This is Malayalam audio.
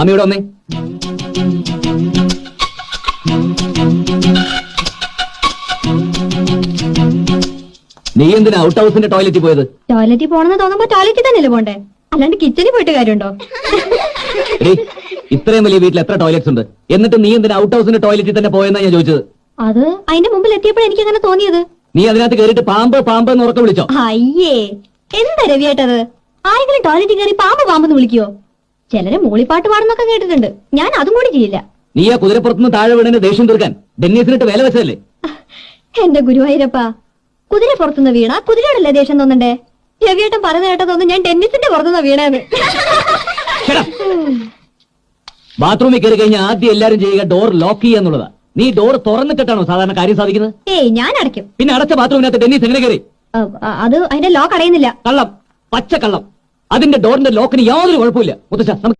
അമ്മയോട് വന്നേ. നീ എന്തിനാ ഔട്ട് ഹൗസിന്റെ ടോയ്ലറ്റിൽ പോയത്? ടോയ്ലറ്റിൽ പോണെന്ന് തോന്നുമ്പോ ടോയ്ലറ്റിൽ തന്നെയല്ലേ പോണ്ടേ? അല്ലാണ്ട് കിച്ചണിൽ പോയിട്ട് കാര്യമുണ്ടോ? ഇത്രയും വലിയ വീട്ടിൽ എത്ര ടോയ്ലറ്റ്സ് ഉണ്ട്? എന്നിട്ട് നീ എന്തിനാ ഔട്ട് ഹൗസിന്റെ ടോയ്ലറ്റിൽ തന്നെ പോയെന്നാ ഞാൻ ചോദിച്ചത്? അത് അതിന്റെ മുമ്പിൽ എത്തിയപ്പോഴാണ് എനിക്ക് അങ്ങനെ തോന്നിയത്. നീ അതിനകത്ത് കയറിയിട്ട് പാമ്പ് പാമ്പ് എന്ന് ഉറക്കം വിളിച്ചോ? അയ്യേ എന്താ രവിയേട്ടത്? ആരെങ്കിലും ടോയ്ലറ്റിൽ കയറി പാമ്പ് പാമ്പെന്ന് വിളിക്കോ ചിലര് മൂളിപ്പാട്ട് പാടുന്നൊക്കെ കേട്ടിട്ടുണ്ട്. ഞാൻ അതും കൂടി ചെയ്യില്ല. നീ ആ കുതിരപ്പുറത്തുനിന്ന് താഴെ വീണിന് ദേഷ്യം തീർക്കാൻ ഡെന്നീസിനിട്ട് വേല വെച്ചല്ലേ എന്റെ ഗുരുവായൂരപ്പ കുതിര പുറത്തുനിന്ന് വീണ കുതിരയോടല്ലേ ദേഷ്യം തോന്നണ്ടേ? രവിയേട്ടൻ പറയുന്ന കേട്ടതൊന്നും ഞാൻ ടെന്നീസിന്റെ പുറത്തുനിന്ന് വീണേന്ന്. ബാത്റൂമിൽ കയറി കഴിഞ്ഞാൽ ആദ്യം എല്ലാരും ചെയ്യുക ഡോർ ലോക്ക് ചെയ്യുക എന്നുള്ളതാ. നീ ഡോർ തുറന്നിട്ടാണോ സാധാരണ കാര്യം സാധിക്കുന്നത്? ഏയ് ഞാൻ അടയ്ക്കും. പിന്നെ അടച്ച ബാത്റൂമിനകത്ത് ഡെന്നീസ് എങ്ങനെ കയറി? അത് അതിന്റെ ലോക്ക് അടയുന്നില്ല. കള്ളം. പച്ച കള്ളം. അതിന്റെ ഡോറിന്റെ ലോക്കിന് യാതൊരു കുഴപ്പമില്ല മുത്തശ്ശ